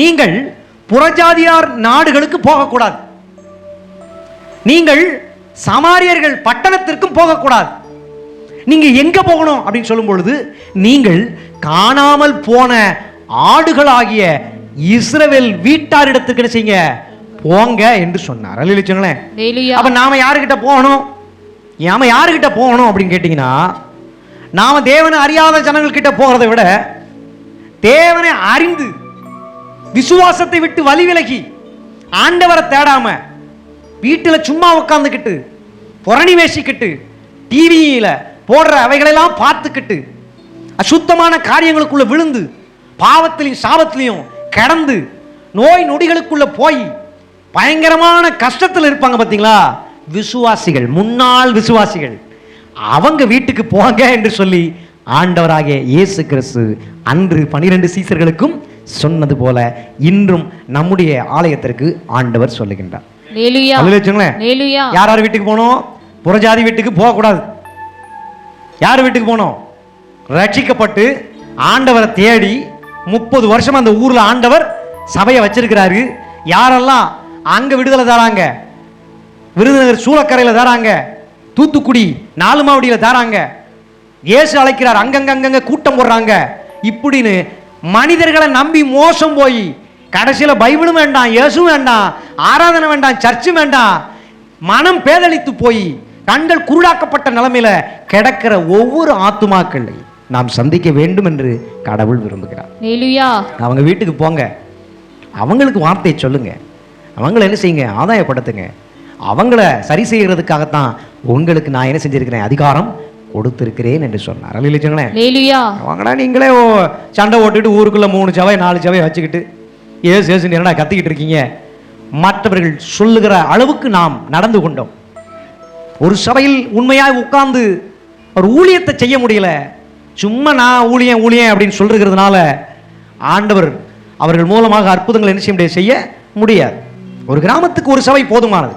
நீங்கள் புறஜாதியார் நாடுகளுக்கு போகக்கூடாது. நீங்கள் சமாரியர்கள் பட்டணத்திற்கும் போகக்கூடாது. நீங்க எங்க போகணும் அப்படின்னு சொல்லும் பொழுது நீங்கள் காணாமல் போன ஆடுகளாகிய இஸ்ரவேல் வீட்டாரிடத்துக்கு என்ன செய்யுங்க? போங்க என்று சொன்னார். அல்ல சொன்னேன் ஹalleluya. அப்ப நாம யாருக்கிட்ட போகணும்? நாம யாருக்கிட்ட போகணும் அப்படின்னு கேட்டீங்கன்னா நாம தேவனை அறியாத ஜனங்கள் கிட்ட போகிறதை விட தேவனை அறிந்து விசுவாசத்தை விட்டு வழி விலகி ஆண்டவரை தேடாம வீட்டில் சும்மா உட்காந்துக்கிட்டு புரணி வேசிக்கிட்டு டிவியில் போடுற அவைகளெல்லாம் பார்த்துக்கிட்டு அசுத்தமான காரியங்களுக்குள்ள விழுந்து பாவத்திலையும் சாபத்திலையும் கடந்து நோய் நொடிகளுக்குள்ள போய் பயங்கரமான கஷ்டத்தில் இருப்பாங்க பார்த்தீங்களா விசுவாசிகள் முன்னாள் விசுவாசிகள். அவங்க வீட்டுக்கு போங்க என்று சொல்லி ஆண்டவராகிய இயேசு கிறிஸ்து அன்று பனிரெண்டு சீசர்களுக்கும் சொன்னது போல இன்றும் நம்முடைய ஆலயத்திற்கு ஆண்டவர் சொல்லுகின்றார். யார் யார் வீட்டுக்கு போகணும்? புறஜாதி வீட்டுக்கு போகக்கூடாது. யார் வீட்டுக்கு போகணும்? ரட்சிக்கப்பட்டு ஆண்டவரை தேடி முப்பது வருஷம் அந்த ஊர்ல ஆண்டவர் சபையை வச்சிருக்கிறாரு. யாரெல்லாம் அங்க விடுதலை தராங்க விருதுநகர் சூளக்கரையில் தராங்க தூத்துக்குடி நாலு மாவடியில் தராங்க இயேசு அழைக்கிறார் அங்கங்க அங்கங்க கூட்டம் போடுறாங்க. இப்படின்னு மனிதர்களை நம்பி மோசம் போய் கடைசியில் பைபிளும் வேண்டாம் இயேசுவும் வேண்டாம் ஆராதனை வேண்டாம் சர்ச்சும் வேண்டாம் மனம் பேதலித்து போய் கண்கள் குருடாக்கப்பட்ட நிலைமையில கிடக்கிற ஒவ்வொரு ஆத்துமாக்களை நாம் சந்திக்க வேண்டும் என்று கடவுள் விரும்புகிறார். அவங்க வீட்டுக்கு போங்க. அவங்களுக்கு வார்த்தையை சொல்லுங்க. அவங்கள என்ன செய்யுங்க? ஆதாயப்படுத்துங்க. அவங்கள சரி செய்யறதுக்காகத்தான் உங்களுக்கு நான் என்ன செஞ்சிருக்கிறேன்? அதிகாரம் கொடுத்திருக்கிறேன் என்று சொன்னார். அவங்கடா நீங்களே ஓ சண்டை ஓட்டுட்டு ஊருக்குள்ள மூணு சவை நாலு சவை வச்சுக்கிட்டு ஏசு ஏசு என்னடா கத்திக்கிட்டு இருக்கீங்க? மற்றவர்கள் சொல்லுகிற அளவுக்கு நாம் நடந்து கொண்டோம். ஒரு சபையில் உண்மையாய் உட்கார்ந்து ஒரு ஊழியத்தை செய்ய முடியல. சும்மா நான் ஊழியம் ஊழியம் அப்படின்னு சொல்றதுனால ஆண்டவர் அவர்கள் மூலமாக அற்புதங்கள் என்ன செய்ய முடியாது செய்ய முடியாது. ஒரு கிராமத்துக்கு ஒரு சபை போதுமானது.